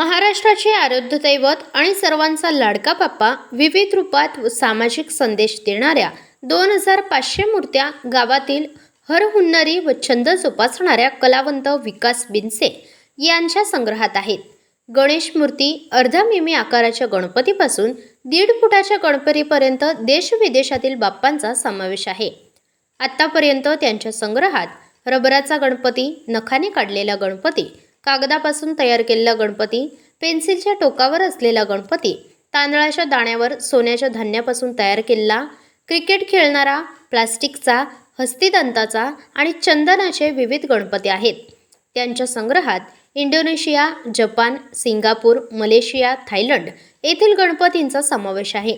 महाराष्ट्राचे आराध्य दैवत आणि सर्वांचा लाडका बाप्पा विविध रूपात व सामाजिक संदेश देणाऱ्या दोन हजार पाचशे मूर्त्या गावातील हरहुन्नरी व छंद जोपासणाऱ्या कलावंत विकास बिनसे यांच्या संग्रहात आहेत. गणेश मूर्ती अर्धा मिमी आकाराच्या गणपतीपासून दीड फुटाच्या गणपतीपर्यंत देशविदेशातील बाप्पांचा समावेश आहे. आत्तापर्यंत त्यांच्या संग्रहात रबराचा गणपती नखाने काढलेला गणपती कागदापासून तयार केलेला गणपती पेन्सिलच्या टोकावर असलेला गणपती तांदळाच्या दाण्यावर सोन्याच्या धान्यापासून तयार केलेला क्रिकेट खेळणारा प्लास्टिकचा हस्तिदंताचा आणि चंदनाचे विविध गणपती आहेत. त्यांच्या संग्रहात Indonesia Japan Singapore Malaysia Thailand येथील गणपतींचा समावेश आहे.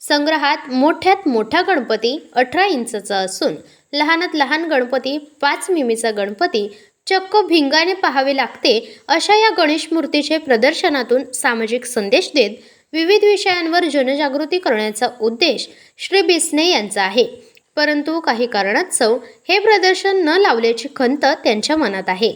संग्रहात मोठ्यात मोठा गणपती अठरा इंचचा असून लहानात लहान गणपती पाच मिमीचा गणपती चक्क भिंगाने पाहावे लागते अशा या गणेश मूर्तीचे प्रदर्शनातून सामाजिक संदेश देत विविध विषयांवर जनजागृती करण्याचा उद्देश श्री बिस्ने यांचा आहे. परंतु काही कारणास्तव हे प्रदर्शन न लावल्याची खंत त्यांच्या मनात आहे.